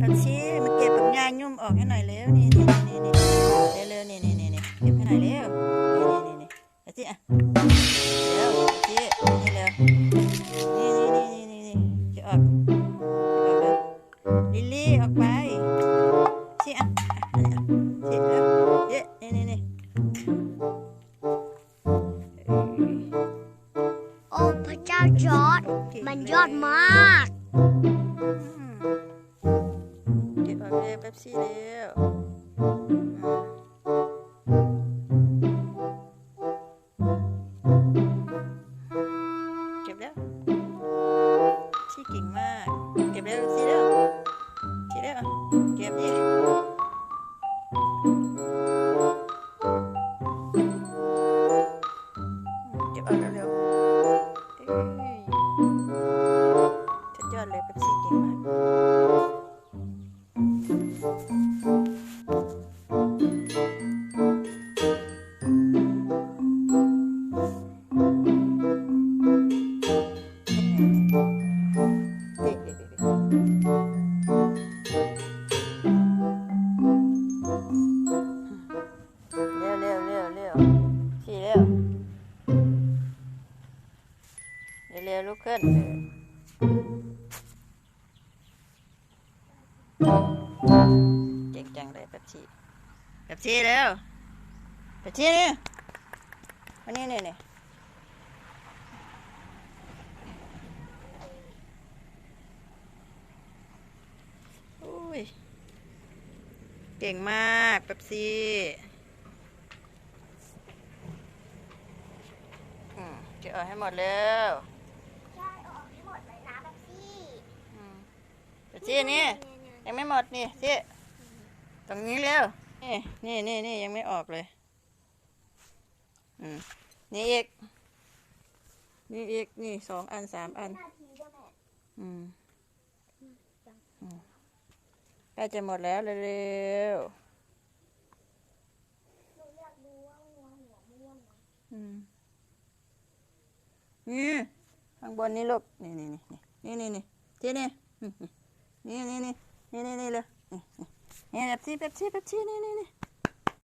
ตัดชี้มาเก็บกับยายุ่มออกให้หน่อยเร็วนี่นี่นี่นี่เร็วๆนี่นี่นี่นี่เก็บให้หน่อยเร็วนี่นี่นี่ตัดชี้อะเร็วตัดชี้นี่เร็วนี่นี่นี่นี่นี่จะออกออกเร็วลิลลี่ออกไปชี้อะชี้เร็วเย้นี่นี่นี่โอ้พระเจ้าจอร์ดมันยอดมาก เร็วเป๊ปซี่เร็วอืมเก็บแล้วชี่เก่งมาก เก็บแล้วสิเร็วสิเร็วเก็บดิเก็บออกเร็วๆเอ้ยสุดยอดเลยเป๊ปซี่เก่งมาก เร็วเร็วเร็วเร็วสี่เร็วเร็วเร็วลุกขึ้น แบบชีแบบชีเร็วแบบชีนี่มานี่นี่นี่อุ้ยเก่งมากเป๊ปซี่อืมเก็บเอาให้หมดแล้วใช่ออกให้หมดเลยนะแบบซี่อืมเป๊ปซี่นี่ยังไม่หมดนี่ซี่ ตรงนี้เร็วนี่นี่นี่นี่ยังไม่ออกเลย อืม นี่อีก นี่อีก นี่สองอันสามอันนาทีด้วยแม่อืมอืมใกล้จะหมดแล้วเร็วหนูอยากดูว่างัวหัวม่วงนะๆอืมนี่ข้างบนนี่ลูกนี่นี่นี่นี่นี่นี่ที่นี่อืมนี่นี่นี่นี่นี่นี่เลย นี่นี่นี่แบบซี่แบบซี่แบบซี่นี่นี่นี่